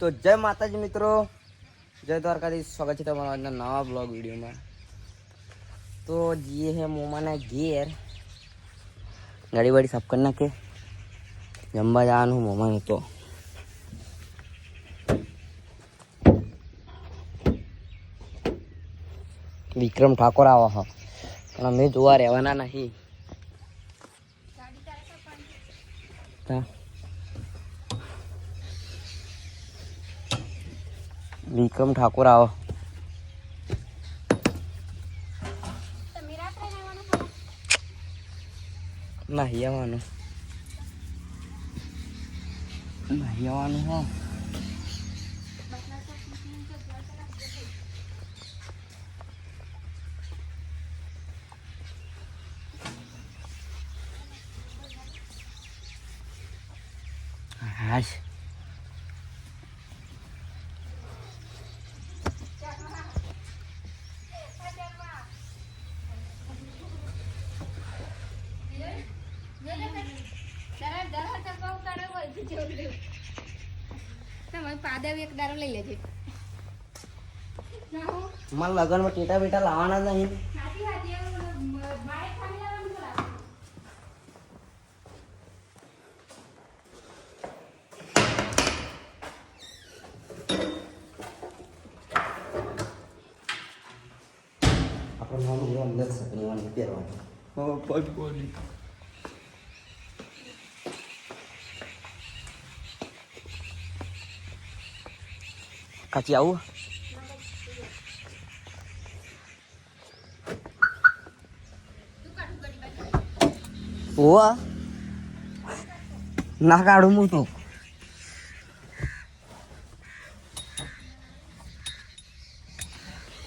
તો જય માતાજી મિત્રો. જય દ્વારકાધીશ. સ્વાગત છે તમારા નવા બ્લોગ વિડીયોમાં. તો જે હે મોમાના ઘેર. ગાડી વાડી સાફ કરી નાખે. જમવા જવાનું મોમાને હતો વિક્રમ ઠાકોર આવો હા. પણ અમે જોવા રહેવાના નહીં. વિક્રમ ઠાકોર આવો. નહીં આવવાનું નહીં આવવાનું હા હાશ પાદવ એક દારો લઈ લેજો. મારા લગનમાં ટેટા બેટા લાવવાના જ નહીં. આપણે નામ અંદર પહેરવાની. પગ બોલી કાચી આવું ઓવા ના કાઢું હું તો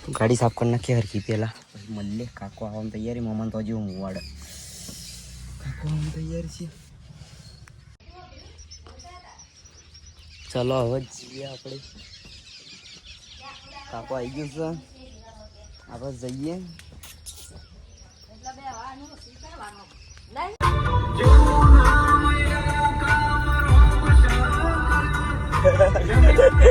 ગાડી સાફ કરી નાખી હરખી પેલા મળીએ કાકો આવવાની તૈયારી મમ્મા તો હજી હું વાડે કાકો આવવાની તૈયારી છે ચલો હવે જઈએ આપણે કાકો આવી ગયું છે આપણે જઈએ ચાલો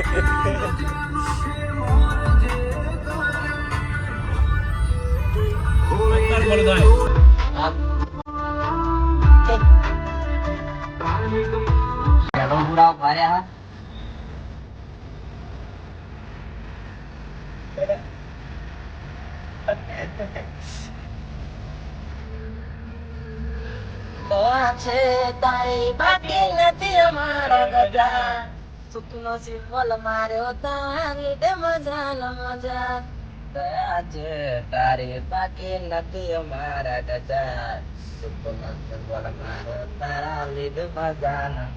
છે તારી બાકી નથી અમારા ગજા સુખનો સિમ્બોલ માર્યો તારા મજા ને મજા બાકી નથી અમારા તારા લીધે મજાના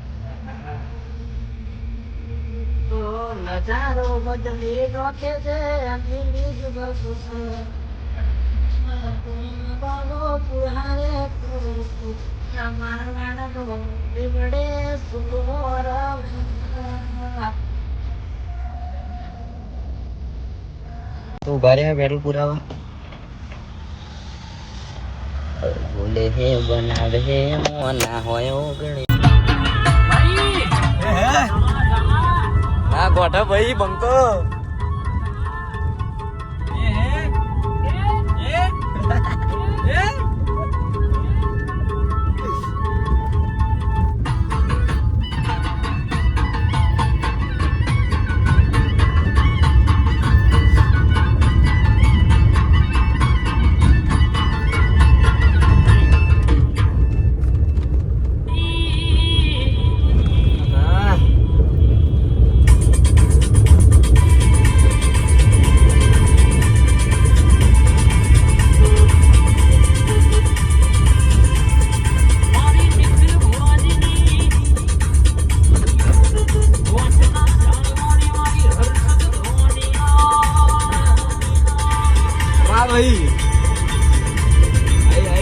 તો નજારો બદલી રોકે છે અને બીજ બસ છે. તું ઘરે પેટ્રોલ પુરાવા? બોલે હે, બનાવે હે, મોના હોય ઓગણી હા? ગોઠા ભાઈ, બંકો.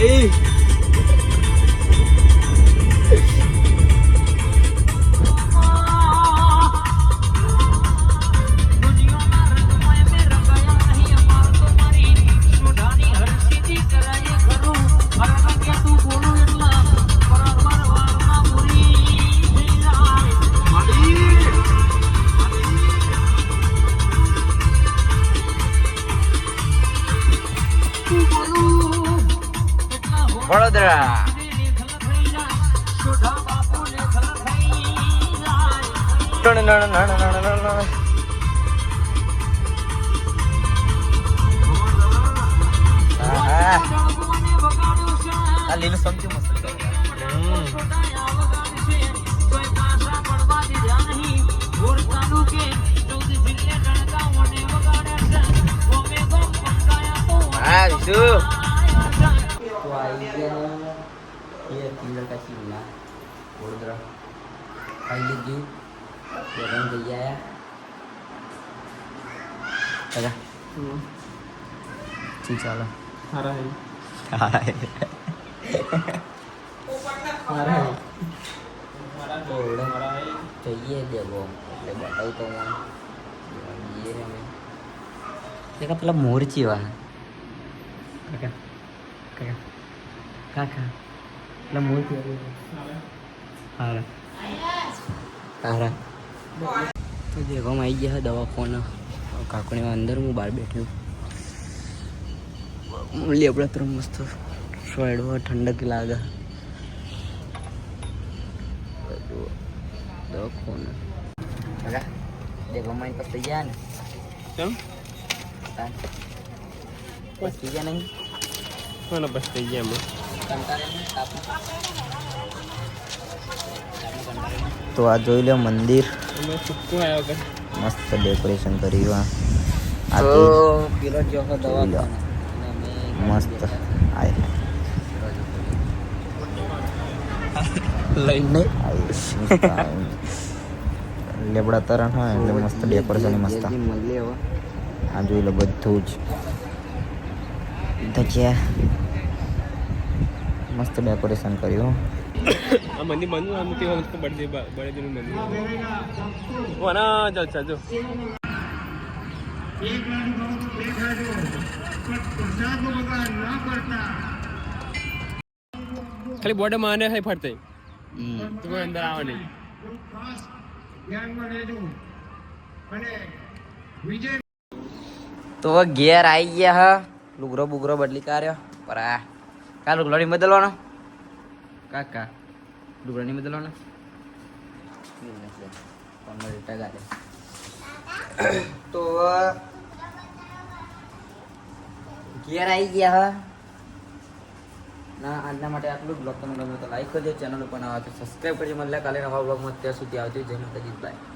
Aí. વડોદરા. લીલું સમજ્યું મસ્ત હા વિશુ. ये पिंजर का शिमला वडोदरा ખાઈ લીધું ગરમ થઈ ગયા કાકા શું ચાલે જઈએ દેવો એટલે બતાવું તો હું જઈએ રે અમે કાકા પેલા મોર ચીવા કાકા કાકા કાકા પેલા મોર ચીવા હારા હારા તો દેવામાં આવી ગયા દવાખાના કાકડીમાં અંદર હું બહાર બેઠ્યો લેબડા તો મસ્ત સ્વેડો ઠંડક લાગે દવાખાના કાકા દેવામાં પછી થઈ ગયા ને કેમ પછી ગયા નહીં કોને થઈ ગયા? તાપમાં? તો આ જોઈ લો મંદિર. મસ્ત ડેકોરેશન કર્યું આ. મસ્ત. લઈને. લેબડા તરણ હોય એટલે મસ્ત ડેકોરેશન મસ્ત. આ જોઈ લો બધું જ. ધજ્યા. મસ્ત ડેકોરેશન કર્યું. આ મંદિર બનવું આમ તે વખત બળદે બળદેવનું મંદિર. વાના ચાલ જો ખાલી બોર્ડરમાં આને ફરતે. તો અંદર આવે નહીં તો ઘેર આવી ગયા હ. લુગરો બુગરો બદલી કાઢ્યો. પર. આ કા લુગડો નહીં બદલવાનો? કાકા, લુગડો નહીં બદલવાનો? તો, ઘેર આવી ગયા હા. ના, આજના માટે આટલું બ્લોગ તમને ગમ્યું તો લાઈક કરજો ચેનલ ઉપર આવે તો સબસ્ક્રાઈબ કરજો. મળે કાલે નવા બ્લોગમાં ત્યાં સુધી આવજો. જય માતાજી. બાય